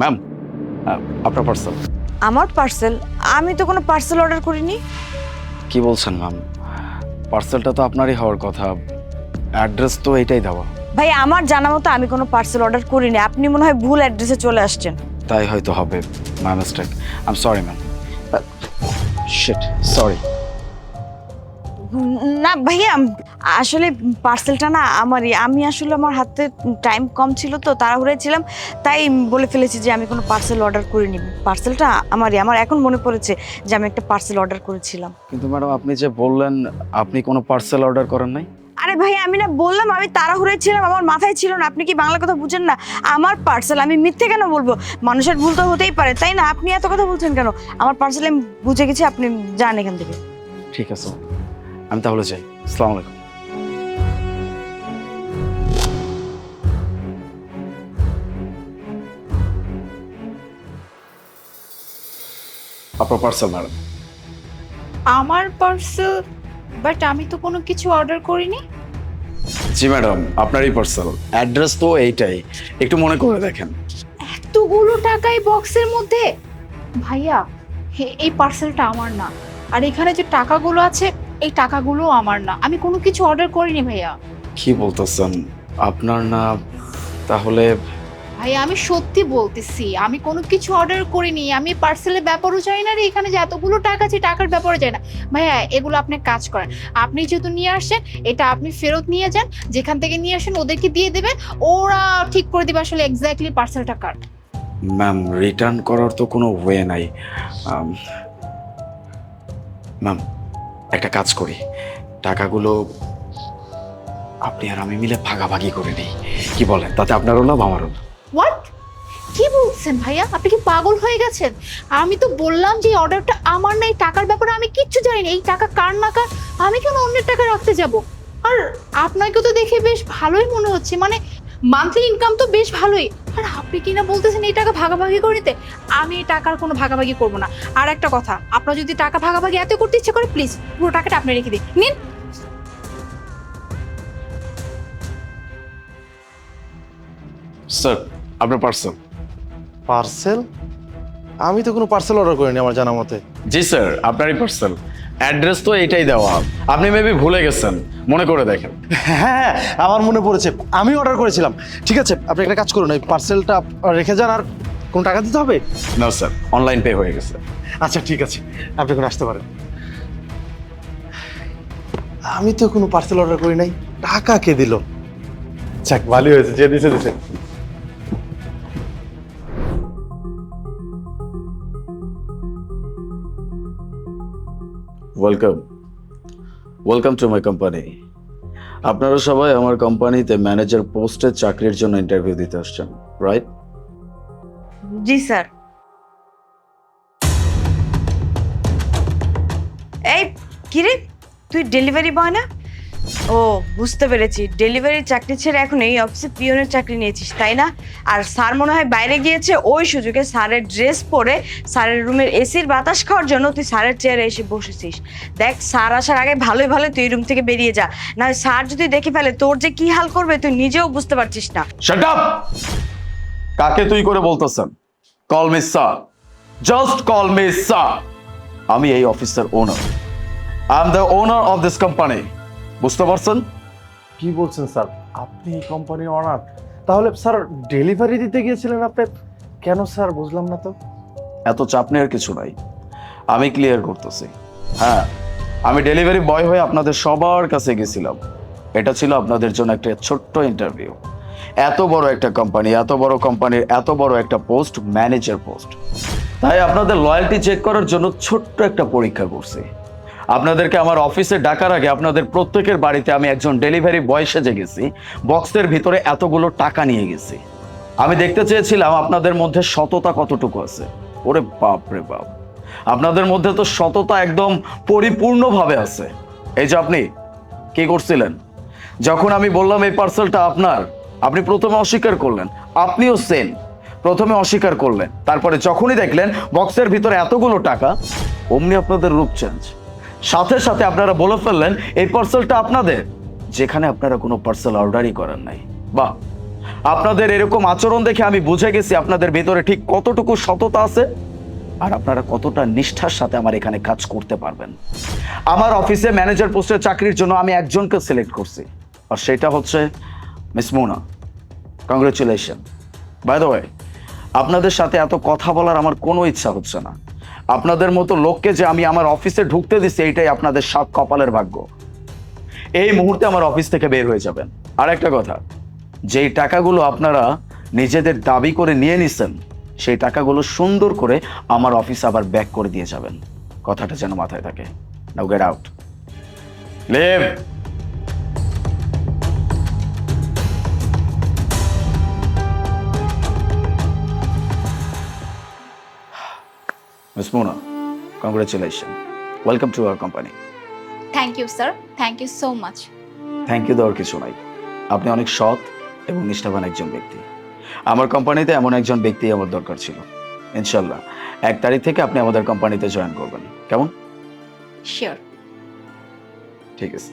Ma'am আপনার parcel আমার parcel আমি তো কোনো পার্সেল অর্ডার করিনি। কি বলছেন ম্যাম পার্সেলটা তো আপনারই হওয়ার কথা। অ্যাড্রেস তো এইটাই দেওয়া। ভাই আমার জানা মতো আমি কোনো পার্সেল অর্ডার করিনি। আপনি মনে হয় ভুল অ্যাড্রেসে চলে আসছেন। তাই হয়তো হবে my mistake I am sorry ma'am shit sorry না ভাইয়া আসলে পার্সেলটা না আমারই। আমি আসলে আমার হাতে টাইম কম ছিল তো তাড়াহুড়ায় ছিলাম তাই বলে ফেলেছি যে আমি কোনো পার্সেল অর্ডার করিনি। পার্সেলটা আমারই আমার এখন মনে পড়েছে যে আমি একটা পার্সেল অর্ডার করেছিলাম। কিন্তু ম্যাডাম আপনি যে বললেন আপনি কোনো পার্সেল অর্ডার করেন নাই? আরে ভাই আমি না বললাম আমি তাড়াহুড়ায় ছিলাম আমার মাথায় ছিল না। আপনি কি বাংলা কথা বুঝেন না? আমার পার্সেল আমি মিথ্যে কেন বলব? মানুষের ভুল তো হতেই পারে তাই না? আপনি এত কথা বলছেন কেন? আমার পার্সেল আমি বুঝে গেছি আপনি যান এখান থেকে। ঠিক আছে। আমি তাহলে যাই। আসসালামু আলাইকুম। আপনার পার্সেল ম্যাডাম আমার পার্সেল বাট আমি তো কোনো কিছু অর্ডার করিনি। জি ম্যাডাম আপনারই পার্সেল অ্যাড্রেস তো এইটাই। একটু মনে করে দেখেন। এতগুলো টাকা এই বক্সের মধ্যে? ভাইয়া হে- এই পার্সেলটা আমার না। আর এখানে যে টাকাগুলো আছে এই টাকাগুলো আমার না। আমি কোনো কিছু অর্ডার করিনি ভাইয়া। কি বলতেছেন? আপনার না তাহলে ভাইয়া আমি সত্যি বলতেছি আমি কোনো কিছু অর্ডার করিনি। আমি পার্সেলের ব্যাপারও চাই না রে এখানে যে এতগুলো টাকা আছে টাকার ব্যাপারও চাই না। ভাইয়া এগুলো আপনি কাজ করেন। আপনি যেহেতু নিয়ে আসছেন এটা আপনি ফেরত নিয়ে যান। যেখান থেকে নিয়ে আসেন ওদেরকে দিয়ে দেবেন। ওরা ঠিক করে দেবে আসলে এক্স্যাক্টলি পার্সেলটা কার। ম্যাম রিটার্ন করার তো কোনো ওয়ে নাই। ম্যাম একটা কাজ করি। টাকাগুলো আপনি আর আমি মিলে ভাগাভাগি করে নিই। কি বলেন? তাতে আপনারও লাভ, আমারও লাভ। হোয়াট কি বলছেন ভাইয়া? আপনি কি পাগল হয়ে গেছেন? আমি তো বললাম যে অর্ডারটা আমার না এই টাকার ব্যাপারে আমি কিচ্ছু জানি না। এই টাকা কার না কার? আমি কেন অন্যের টাকা রাখতে যাব? আর আপনাকে তো দেখে বেশ ভালোই মনে হচ্ছে। মানে মান্থলি ইনকাম তো বেশ ভালোই। আর আপনি কি না বলতেছেন এই টাকা ভাগাভাগি করে নিতে আমি এই টাকার কোনো ভাগাভাগি করব না। আর একটা কথা আপনার যদি টাকা ভাগাভাগি এত করতে ইচ্ছে করে প্লিজ পুরো টাকাটা আপনি রেখে দিন। নিন। স্যার আপনার পার্সেল পার্সেল আমি তো কোনো পার্সেল অর্ডার করিনি আমার জানা মতে। জি স্যার আপনারই পার্সেল অ্যাড্রেস তো এইটাই দেওয়া। আপনি মেবি ভুলে গেছেন মনে করে দেখেন। হ্যাঁ আমার মনে পড়েছে। আমি অর্ডার করেছিলাম। ঠিক আছে আপনি একটা কাজ করুন এই পার্সেলটা রেখে যান আর কোনো টাকা দিতে হবে? না স্যার অনলাইন পে হয়ে গেছে। আচ্ছা ঠিক আছে আপনি এখন আসতে পারেন। আমি তো কোনো পার্সেল অর্ডার করি নাই। টাকা কে দিল? যাক ভালোই হয়েছে যে দিছে দিছে। Welcome welcome to my company আপনারা সবাই আমার কোম্পানিতে ম্যানেজার পোস্টে চাকরির জন্য ইন্টারভিউ দিতে আসছেন রাইট জি, স্যার। এই, কিরে? তুই ডেলিভারি বয় না? ও, বুঝতে পেরেছি। ডেলিভারি চাকরি ছেড়ে এখন এই অফিসে পিওনের চাকরি নিয়েছিস, তাই না? আর স্যার মনে হয় বাইরে গিয়েছে, ওই সুযোগে স্যারের ড্রেস পরে স্যারের রুমের এসির বাতাস খাওয়ার জন্য তুই স্যারের চেয়ারে এসে বসেছিস। দেখ, স্যার আসার আগে ভালোই ভালো তুই রুম থেকে বেরিয়ে যা। না স্যার যদি দেখে ফেলে, তোর যে কি হাল করবে তুই নিজেও বুঝতে পারছিস না। কাকে তুই করে বলতেছেন? Call me sir just call me sir আমি এই অফিসের owner I am the owner of this company বুঝতে পারছেন? কি বলছেন স্যার? আপনি এই কোম্পানির অনার তাহলে স্যার ডেলিভারি দিতে গিয়েছিলেন আপনি? কেন স্যার? বুঝলাম না তো। এত চাপ নেওয়ার কিছু নাই। আমি ক্লিয়ার করতেছি। হ্যাঁ আমি ডেলিভারি বয় হয়ে আপনাদের সবার কাছে গেছিলাম। এটা ছিল আপনাদের জন্য একটা ছোট্ট ইন্টারভিউ এত বড় একটা কোম্পানি এত বড় কোম্পানির এত বড় একটা পোস্ট ম্যানেজার পোস্ট তাই আপনাদের লয়্যালটি চেক করার জন্য ছোট্ট একটা পরীক্ষা করছি। আপনাদেরকে আমার অফিসে ডাকার আগে আপনাদের প্রত্যেকের বাড়িতে আমি একজন ডেলিভারি বয় সেজে গেছি। বক্সের ভিতরে এতগুলো টাকা নিয়ে গেছি। আমি দেখতে চেয়েছিলাম আপনাদের মধ্যে সততা কতটুকু আছে। ওরে বাপ রে বাপ। আপনাদের মধ্যে তো সততা একদম পরিপূর্ণভাবে আছে। এই যে আপনি, কি করছিলেন? যখন আমি বললাম এই পার্সেলটা আপনার, আপনি প্রথমে অস্বীকার করলেন। আপনিও সেম প্রথমে অস্বীকার করলেন। তারপরে যখনই দেখলেন বক্সের ভিতরে এতগুলো টাকা, অমনি আপনাদের রূপ চেঞ্জ সাথে সাথে আপনারা বলে ফেললেন, এই পার্সেলটা আপনাদের। যেখানে আপনারা কোনো পার্সেল অর্ডারই করেন নাই। বাহ আপনাদের এরকম আচরণ দেখে আমি বুঝে গেছি আপনাদের ভেতরে ঠিক কতটুকু সততা আছে আর আপনারা কতটা নিষ্ঠার সাথে আমার এখানে কাজ করতে পারবেন। আমার অফিসে ম্যানেজার পোস্টে চাকরির জন্য আমি একজনকে সিলেক্ট করছি, আর সেটা হচ্ছে Miss Mona congratulation by the way আপনাদের সাথে এত কথা বলার আমার কোনো ইচ্ছা হচ্ছে না। আপনাদের মতো লোককে যে আমি আমার অফিসে ঢুকতে দিচ্ছি এইটাই আপনাদের সাত কপালের ভাগ্য। এই মুহূর্তে আমার অফিস থেকে বের হয়ে যাবেন। আর একটা কথা, যেই টাকাগুলো আপনারা নিজেদের দাবি করে নিয়ে নিছেন, সেই টাকাগুলো সুন্দর করে আমার অফিসে আবার ব্যাক করে দিয়ে যাবেন। কথাটা যেন মাথায় থাকে। Now get out leave Miss Mona congratulation welcome to our company thank you sir thank you so much thank you দেওয়ার কিছু নাই আপনি অনেক সৎ এবং নিষ্ঠাবান একজন ব্যক্তি। আমার কোম্পানিতে এমন একজন ব্যক্তি আমার দরকার ছিল। ইনশাল্লাহ এক তারিখ থেকে আপনি আমাদের কোম্পানিতে জয়েন করবেন। কেমন? শিওর ঠিক আছে।